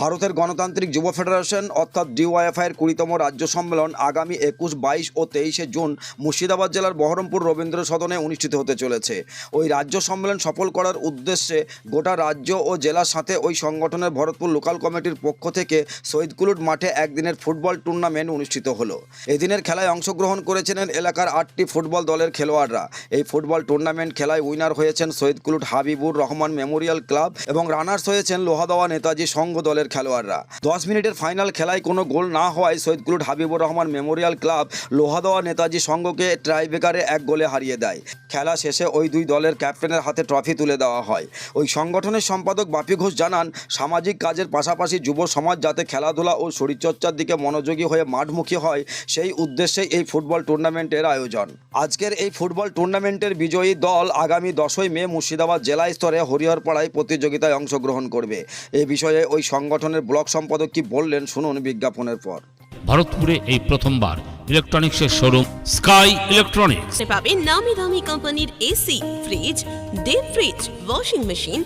ভারতের গণতান্ত্রিক যুব ফেডারেশন, অর্থাৎ ডিওয়াইএফআইয়ের কুড়িতম রাজ্য সম্মেলন আগামী একুশ, বাইশ ও তেইশে জুন মুর্শিদাবাদ জেলার বহরমপুর রবীন্দ্র সদনে অনুষ্ঠিত হতে চলেছে। ওই রাজ্য সম্মেলন সফল করার উদ্দেশ্যে গোটা রাজ্য ও জেলার সাথে ওই সংগঠনের ভরতপুর লোকাল কমিটির পক্ষ থেকে শহীদকুলুট মাঠে একদিনের ফুটবল টুর্নামেন্ট অনুষ্ঠিত হলো। এদিনের খেলায় অংশগ্রহণ করেছিলেন এলাকার আটটি ফুটবল দলের খেলোয়াড়রা। এই ফুটবল টুর্নামেন্ট খেলায় উইনার হয়েছেন শহীদকুলুট হাবিবুর রহমান মেমোরিয়াল ক্লাব এবং রানার্স হয়েছেন লোহাদাওয়া নেতাজি সংঘ দলের খেলোয়াড়রা। দশ মিনিটের ফাইনাল খেলায় কোনো গোল না হওয়ায় শহীদকুলুট হাবিবুর রহমান মেমোরিয়াল ক্লাব লোহাদাওয়া নেতাজি সংঘকে ট্রাইবেকারে এক গোলে হারিয়ে দেয়। খেলা শেষে ওই দুই দলের ক্যাপ্টেনের হাতে ট্রফি তুলে দেওয়া হয়। ওই সংগঠনের সম্পাদক বাপি ঘোষ জানান, সামাজিক কাজের পাশাপাশি যুব সমাজ যাতে খেলাধুলা ও শরীরচর্চার দিকে মনোযোগী হয়ে মাঠমুখী হয়, সেই উদ্দেশ্যেই এই ফুটবল টুর্নামেন্টের আয়োজন। আজকের এই ফুটবল টুর্নামেন্টের বিজয়ী দল আগামী দশই মে মুর্শিদাবাদ জেলা স্তরে হরিহরপাড়ায় প্রতিযোগিতায় অংশগ্রহণ করবে। এ বিষয়ে ওই সংগঠনের ব্লক সম্পাদক কি বললেন শুনুন বিজ্ঞাপনের পর। ভারতপুরে এই প্রথমবার ইলেকট্রনিক্সের শোরুম স্কাই ইলেকট্রনিক্স। পাবেন নামি দামি কোম্পানির AC fridge deep fridge washing machine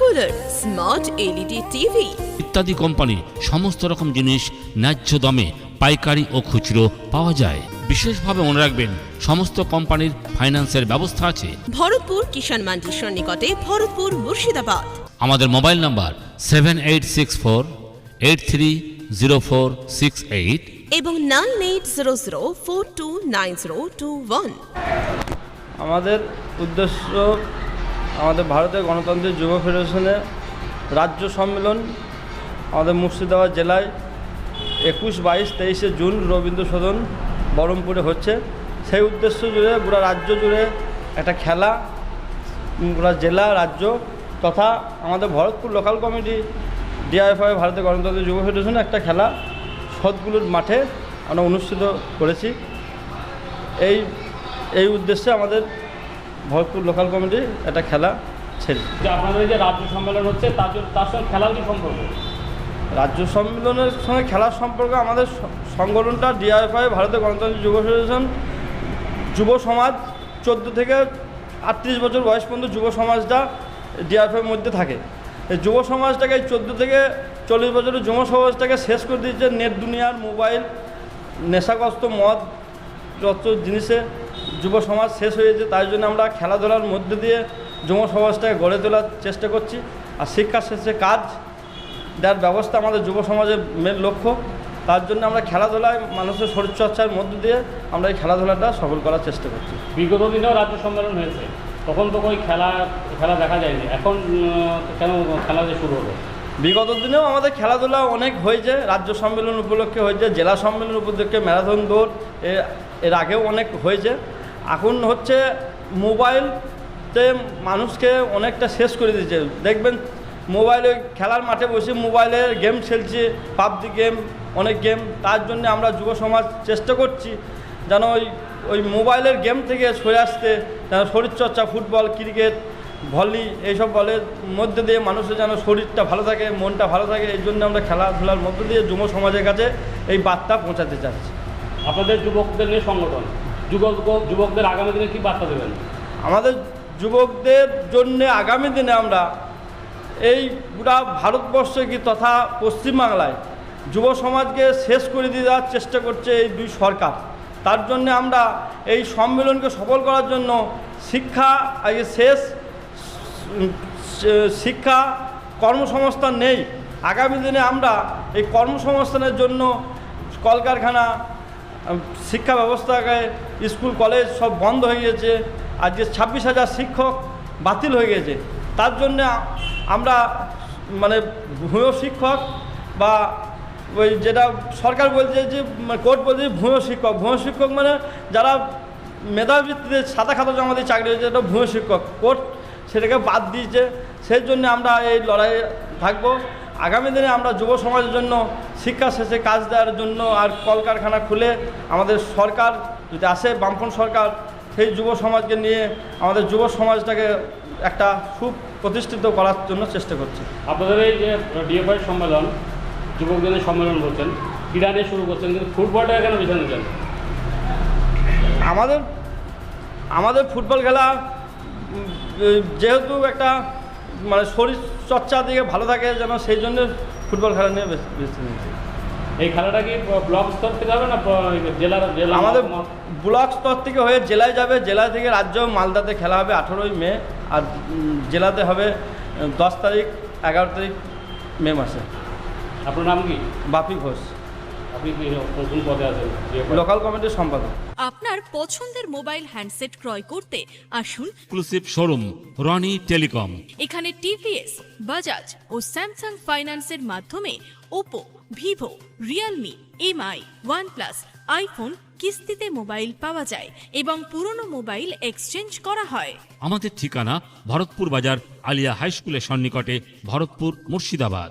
cooler smart LED TV. ইত্যাদি কোম্পানি সমস্ত রকম জিনিস ন্যায্য দামে পাইকারি ও খুচরো পাওয়া যায়। বিশেষভাবে মনে রাখবেন সমস্ত কোম্পানির ফাইন্যান্সের ব্যবস্থা আছে। ভরতপুর কিষাণ মান্ডির সন্নিকটে ভরতপুর মুর্শিদাবাদ। আমাদের mobile number seven eight six four eight three zero four six eight এবং nine eight zero zero four two nine zero two one আমাদের উদ্দেশ্য আমাদের ভারতের গণতান্ত্রিক যুব ফেডারেশনের রাজ্য সম্মেলন আমাদের মুর্শিদাবাদ জেলায় একুশ বাইশ তেইশে জুন রবীন্দ্র সদন বহরমপুরে হচ্ছে। সেই উদ্দেশ্য জুড়ে গোটা রাজ্য জুড়ে একটা খেলা গোটা জেলা রাজ্য তথা আমাদের ভরতপুর লোকাল কমিটি ডিআইএফআই ভারতের গণতান্ত্রিক যুব ফেডারেশনে একটা খেলা সদগুলোর মাঠে আমরা অনুষ্ঠিত করেছি। এই এই উদ্দেশ্যে আমাদের ভরতপুর লোকাল কমিটি একটা খেলা ছেড়ে যে আপনাদের যে রাজ্য সম্মেলন হচ্ছে তার তার সঙ্গে খেলার কি সম্পর্ক? রাজ্য সম্মেলনের সঙ্গে খেলার সম্পর্কে আমাদের সংগঠনটা ডিআইএফআই ভারতের গণতান্ত্রিক যুব ফেডারেশন যুব সমাজ চোদ্দ থেকে আটত্রিশ বছর বয়স পর্যন্ত যুব সমাজটা ডিআইএফআইয়ের মধ্যে থাকে। এই যুব সমাজটাকে চোদ্দ থেকে চল্লিশ বছরের যুব সমাজটাকে শেষ করে দিয়েছে নেট দুনিয়ার মোবাইল, নেশাগ্রস্ত মদ, যত জিনিসে যুব সমাজ শেষ হয়েছে তাই জন্য আমরা খেলাধুলার মধ্যে দিয়ে যুব সমাজটাকে গড়ে তোলার চেষ্টা করছি। আর শিক্ষা শেষে কাজ দেওয়ার ব্যবস্থা আমাদের যুব সমাজের মেন লক্ষ্য। তার জন্য আমরা খেলাধুলায় মানুষের শরীরচর্চার মধ্য দিয়ে আমরা এই খেলাধুলাটা সফল করার চেষ্টা করছি। বিগত দিনেও রাজ্য সম্মেলন হয়েছে। তখন তো ওই খেলা খেলা দেখা যায়নি। এখন কেন খেলা যে শুরু হলো? বিগত দিনেও আমাদের খেলাধুলা অনেক হয়েছে। রাজ্য সম্মেলন উপলক্ষে হয়েছে, জেলা সম্মেলন উপলক্ষে ম্যারাথন দৌড় এর আগেও অনেক হয়েছে। এখন হচ্ছে মোবাইলতে মানুষকে অনেকটা শেষ করে দিয়েছে। দেখবেন মোবাইলে খেলার মাঠে বসে মোবাইলে গেম খেলছে, পাবজি গেম, অনেক গেম। তার জন্য আমরা যুব সমাজ চেষ্টা করছি যেন ওই ওই মোবাইলের গেম থেকে সরে আসতে যেন শরীরচর্চা ফুটবল ক্রিকেট ভলি এইসব বলের মধ্যে দিয়ে মানুষের যেন শরীরটা ভালো থাকে মনটা ভালো থাকে এই জন্য আমরা খেলাধুলার মধ্য দিয়ে যুব সমাজের কাছে এই বার্তা পৌঁছাতে চাচ্ছি। আপনাদের যুবকদের নিয়ে সংগঠন যুবক যুবকদের আগামী দিনে কি বার্তা দেবেন? আমাদের যুবকদের জন্য আগামী দিনে আমরা এই গোটা ভারতবর্ষে কি তথা পশ্চিমবাংলায় যুব সমাজকে শেষ করে দিয়ে দেওয়ার চেষ্টা করছে এই দুই সরকার। তার জন্য আমরা এই সম্মেলনকে সফল করার জন্য শিক্ষা শেষ শিক্ষা কর্মসংস্থান নেই। আগামী দিনে আমরা এই কর্মসংস্থানের জন্য কলকারখানা শিক্ষা ব্যবস্থাকে, স্কুল, কলেজ সব বন্ধ হয়ে গেছে আজকে ছাব্বিশ হাজার শিক্ষক বাতিল হয়ে গেছে তার জন্য আমরা মানে ভূয় শিক্ষক বা ওই যেটা সরকার বলছে যে কোর্ট বলছে ভূয় শিক্ষক। ভূয় শিক্ষক মানে যারা মেধাবৃত্তিতে সাদা খাতা জমা দিয়ে চাকরি হয়েছে এটা ভূয় শিক্ষক। কোর্ট সেটাকে বাদ দিয়েছে। সেই জন্য আমরা এই লড়াইয়ে থাকব। আগামী দিনে আমরা যুব সমাজের জন্য শিক্ষা শেষে কাজ দেওয়ার জন্য আর কলকারখানা খুলে আমাদের সরকার, যদি আসে বামপন সরকার, সেই যুব সমাজকে নিয়ে আমাদের যুব সমাজটাকে একটা সুপ্রতিষ্ঠিত করার জন্য চেষ্টা করছি। আপনাদের এই যে ডিএফআই সম্মেলন যুবকদের সম্মেলন করছেন ক্রীড়া নিয়ে শুরু করছেন কিন্তু ফুটবলটা কেন বেছে নিয়েছেন আমাদের আমাদের ফুটবল খেলা যেহেতু একটা মানে শরীর চর্চা দিকে ভালো থাকে যেন সেই জন্য ফুটবল খেলা নিয়ে বেছে নিয়েছি। এই খেলাটা কি ব্লক স্তর থেকে হবে না জেলার জেলা আমাদের ব্লক স্তর থেকে হয়ে জেলায় যাবে জেলা থেকে রাজ্য মালদাতে খেলা হবে আঠেরোই মে আর জেলাতে হবে দশ তারিখ এগারো তারিখ মে মাসে। আপনার নাম কি? বাপি ঘোষ। আপনি কোন পদে আছেন? লোকাল কমিটির সম্পাদক। আপনার পছন্দের মোবাইল হ্যান্ডসেট ক্রয় করতে আসুন। এক্সক্লুসিভ শোরুম রনি টেলিকম এখানে টিভিএস বাজাজ ও স্যামসাং ফাইন্যান্সের মাধ্যমে Oppo Vivo Realme MI OnePlus iPhone কিস্তিতে মোবাইল পাওয়া যায় এবং পুরনো মোবাইল এক্সচেঞ্জ করা হয়। আমাদের ঠিকানা ভরতপুর বাজার আলিয়া হাই স্কুলের সন্নিকটে Bharatpur Murshidabad.